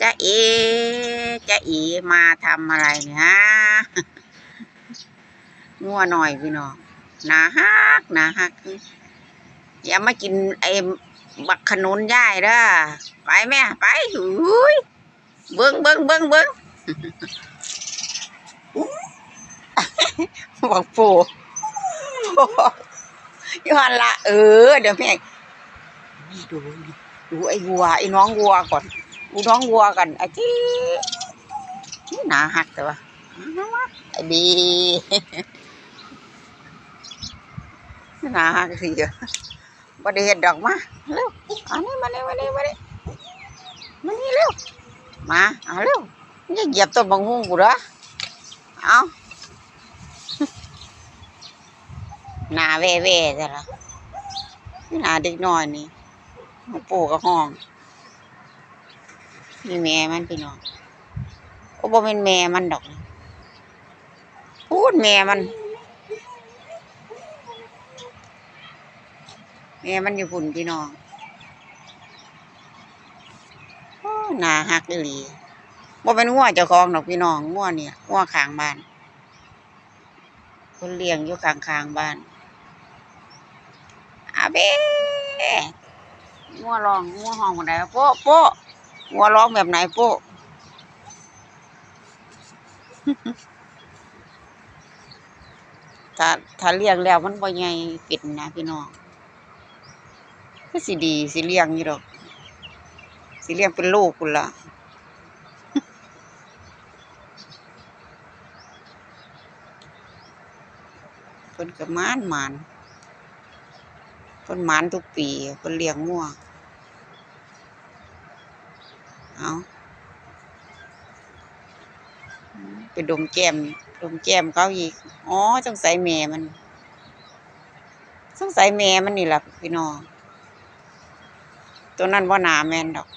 จะเอจะอีมาทำอะไรเนี่ยฮะงัวหน่อยพี่น้องหนาฮักหนาฮักอย่ามากินไอ้บักขนุนย่ายเด้อไปแม่ไปหุยเบิ้งเบิ้งเบิ้งเบิ้งบอกปู่ย้อนละเออเดี๋ยวแม่ดูดูไอ้วัวไอ้น้องวัวก่อน ดูน้องวัวกันไอ้ที่นี่หนาหักแต่ว่าไอ้บีหนาหักสิเดียวบ่ได้เห็ดดอกมาเร็วอันนี้มาเนี่มานี่มานี่มานี่เร็วมาเอาเร็วอย่เหยียบต้นบังฮุ้งกูเด้อเอาหนาแว่แว่แต่ละหนาเด็กน้อยนี่ปู่กับห้อง นี่แม่มันพี่น้องโอ้บ่เป็นแม่มันดอกพูดแม่มัน แม่มันอยู่พุ่นพี่น้องโอ้นาหักอีหลีบ่เป็นงัวเจ้าของดอกพี่น้องงัวเนี่ยงัวขางบ้าน คนเลี้ยงอยู่ข้างบ้านอาเบ้งัวร้องงัวห้องคนใดโป๊ะโป๊ะ งัวร้องแบบไหนโป๊ะถ้าถ้าเลี้ยงแล้วมันบ่ใหญ่ปิดนะพี่น้องก็สิดีสิเลี้ยงอยู่ดอก สิเลี้ยงเป็นลูกพุ่นละเพิ่นก็มานมานเพิ่นมานทุกปีเพิ่นเลี้ยงงัว เอาไปดมแก้มดมแก้มเขาอีก อ๋อสงสัยแม่มันสงสัยแม่มันนี่แหละพี่น้อง ตัวนั้นว่าหนาแมนดอก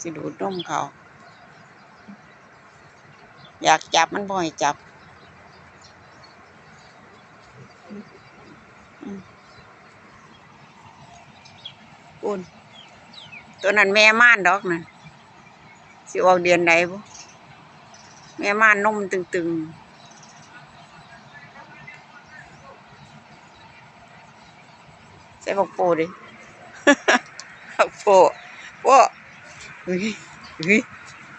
สิดูดนมเขา อยากจับมันบ่ให้จับ น ตัวนั้นแม่ม่านดอกนั่นสิออกเดือนใดบ่แม่ม่านนมตึงๆใส่บักโปดิบักโปโปเฮ้ยเฮ้ย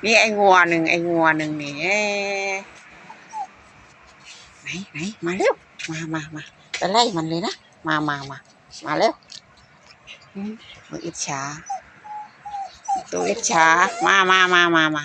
นี่ไอ้งัวหนึ่งไอ้งัวหนึ่งนี่ไหนไหนมาเร็ว มามามาไปไล่มันเลยนะ มามามามาเร็ว ตัวอิจฉาตัวอิจฉามามามามามา